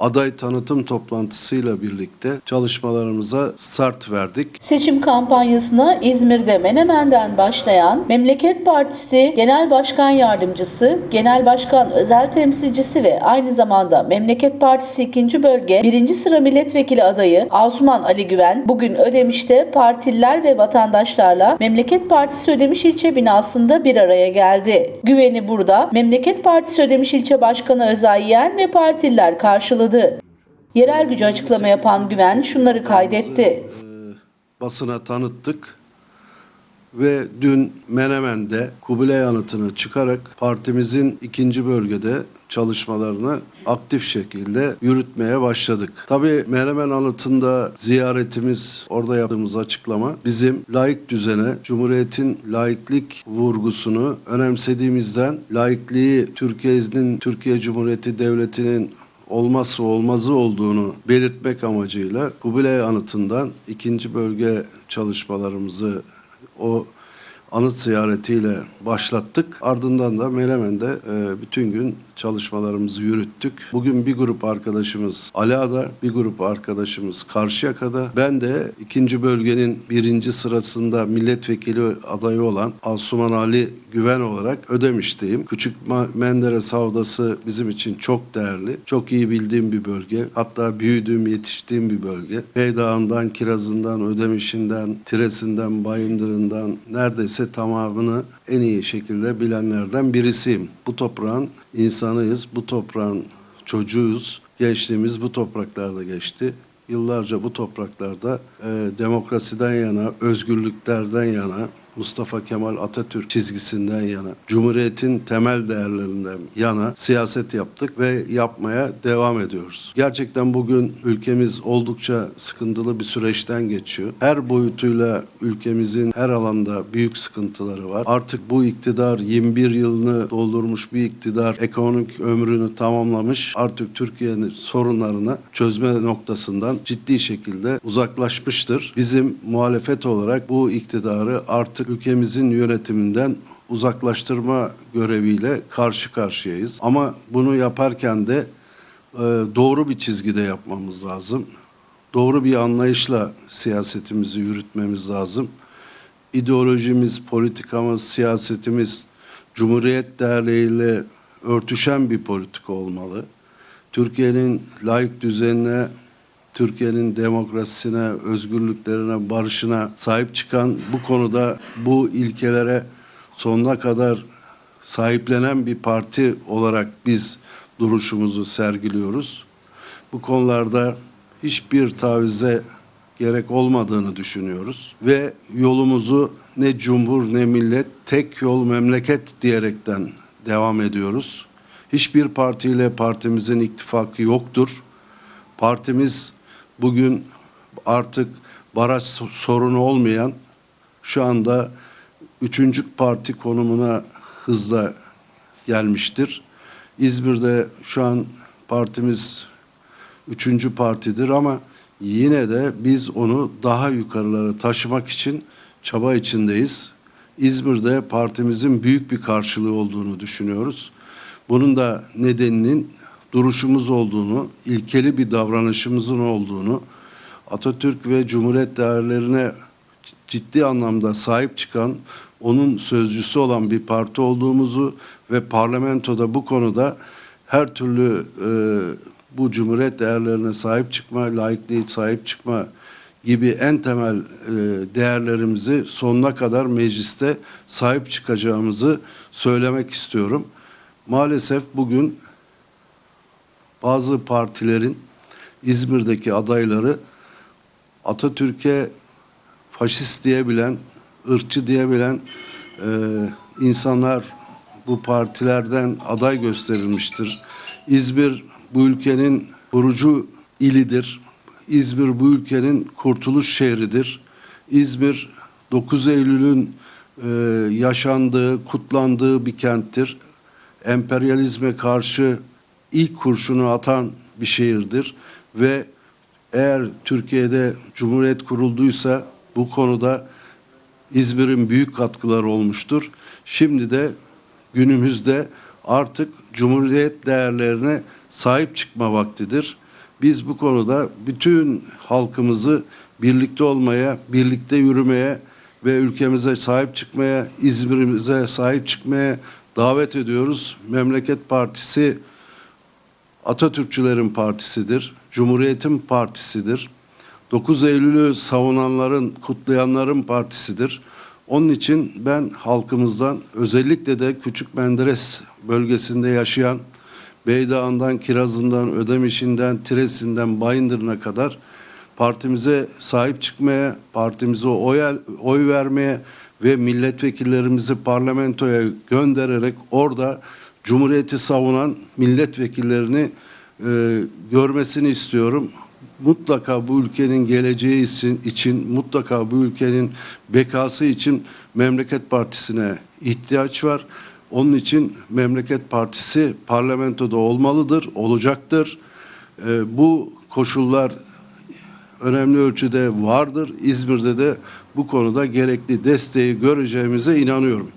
aday tanıtım toplantısıyla birlikte çalışmalarımıza start verdik. Seçim kampanyasına İzmir'de Menemen'den başlayan Memleket Partisi Genel Başkan Yardımcısı, Genel Başkan Özel Temsilcisi ve aynı zamanda Memleket Partisi 2. Bölge 1. sıra milletvekili adayı Asuman Ali Güven bugün Ödemiş'te partililer ve vatandaşlarla Memleket Partisi Ödemiş İlçe binasında bir araya geldi. Güven'i burada Memleket Partisi Ödemiş İlçe Başkanı Özay Yen ve partililer karşıladı. Yerel gücü açıklama yapan Güven şunları kaydetti. e, basına tanıttık ve dün Menemen'de Kubilay anıtını çıkarak partimizin ikinci bölgede çalışmalarını aktif şekilde yürütmeye başladık. Tabii Menemen anıtında ziyaretimiz, orada yaptığımız açıklama bizim layık düzene, Cumhuriyet'in laiklik vurgusunu önemsediğimizden laikliği Türkiye'nin, Türkiye Cumhuriyeti Devleti'nin olmazsa olmazı olduğunu belirtmek amacıyla Kubilay Anıtı'ndan ikinci bölge çalışmalarımızı o anıt ziyaretiyle başlattık. Ardından da Menemen'de e, bütün gün çalışmalarımızı yürüttük. Bugün bir grup arkadaşımız Ala'da, bir grup arkadaşımız Karşıyaka'da. Ben de ikinci bölgenin birinci sırasında milletvekili adayı olan Asuman Ali Güven olarak Ödemiş'teyim. Küçük Menderes Havdası bizim için çok değerli. Çok iyi bildiğim bir bölge. Hatta büyüdüğüm, yetiştiğim bir bölge. Beydağ'ından, Kiraz'ından, Ödemiş'inden, Tires'inden, Bayındır'ından neredeyse tamamını en iyi şekilde bilenlerden birisiyim. Bu toprağın insanıyız, bu toprağın çocuğuyuz. Gençliğimiz bu topraklarda geçti. Yıllarca bu topraklarda e, demokrasiden yana, özgürlüklerden yana, Mustafa Kemal Atatürk çizgisinden yana, Cumhuriyet'in temel değerlerinden yana siyaset yaptık ve yapmaya devam ediyoruz. Gerçekten bugün ülkemiz oldukça sıkıntılı bir süreçten geçiyor. Her boyutuyla ülkemizin her alanda büyük sıkıntıları var. Artık bu iktidar 21 yılını doldurmuş bir iktidar ekonomik ömrünü tamamlamış. Artık Türkiye'nin sorunlarını çözme noktasından ciddi şekilde uzaklaşmıştır. Bizim muhalefet olarak bu iktidarı artık ülkemizin yönetiminden uzaklaştırma göreviyle karşı karşıyayız. Ama bunu yaparken de e, doğru bir çizgide yapmamız lazım. Doğru bir anlayışla siyasetimizi yürütmemiz lazım. İdeolojimiz, politikamız, siyasetimiz Cumhuriyet değerleriyle örtüşen bir politika olmalı. Türkiye'nin layık düzenine, Türkiye'nin demokrasisine, özgürlüklerine, barışına sahip çıkan bu konuda bu ilkelere sonuna kadar sahiplenen bir parti olarak biz duruşumuzu sergiliyoruz. Bu konularda hiçbir tavize gerek olmadığını düşünüyoruz ve yolumuzu ne cumhur ne millet tek yol memleket diyerekten devam ediyoruz. Hiçbir partiyle partimizin ittifakı yoktur. Partimiz bugün artık baraj sorunu olmayan şu anda üçüncü parti konumuna hızla gelmiştir. İzmir'de şu an partimiz üçüncü partidir ama yine de biz onu daha yukarılara taşımak için çaba içindeyiz. İzmir'de partimizin büyük bir karşılığı olduğunu düşünüyoruz. Bunun da nedeninin duruşumuz olduğunu, ilkeli bir davranışımızın olduğunu, Atatürk ve Cumhuriyet değerlerine ciddi anlamda sahip çıkan, onun sözcüsü olan bir parti olduğumuzu ve parlamentoda bu konuda her türlü e, bu cumhuriyet değerlerine sahip çıkma, laikliğe sahip çıkma gibi en temel e, değerlerimizi sonuna kadar mecliste sahip çıkacağımızı söylemek istiyorum. Maalesef bugün bazı partilerin İzmir'deki adayları Atatürk'e faşist diyebilen, ırkçı diyebilen e, insanlar bu partilerden aday gösterilmiştir. İzmir bu ülkenin kurucu ilidir. İzmir bu ülkenin kurtuluş şehridir. İzmir 9 Eylül'ün e, yaşandığı, kutlandığı bir kenttir. Emperyalizme karşı ilk kurşunu atan bir şehirdir ve eğer Türkiye'de Cumhuriyet kurulduysa bu konuda İzmir'in büyük katkıları olmuştur. Şimdi de günümüzde artık Cumhuriyet değerlerine sahip çıkma vaktidir. Biz bu konuda bütün halkımızı birlikte olmaya, birlikte yürümeye ve ülkemize sahip çıkmaya, İzmir'imize sahip çıkmaya davet ediyoruz. Memleket Partisi Atatürkçülerin partisidir. Cumhuriyetin partisidir. 9 Eylül'ü savunanların, kutlayanların partisidir. Onun için ben halkımızdan özellikle de Küçük Menderes bölgesinde yaşayan Beydağ'ından, Kiraz'ından, Ödemiş'inden, Tires'inden, Bayındır'ına kadar partimize sahip çıkmaya, partimize oy, oy vermeye ve milletvekillerimizi parlamentoya göndererek orada Cumhuriyeti savunan milletvekillerini e, görmesini istiyorum. Mutlaka bu ülkenin geleceği için, için, mutlaka bu ülkenin bekası için Memleket Partisi'ne ihtiyaç var. Onun için Memleket Partisi parlamentoda olmalıdır, olacaktır. E, bu koşullar önemli ölçüde vardır. İzmir'de de bu konuda gerekli desteği göreceğimize inanıyorum.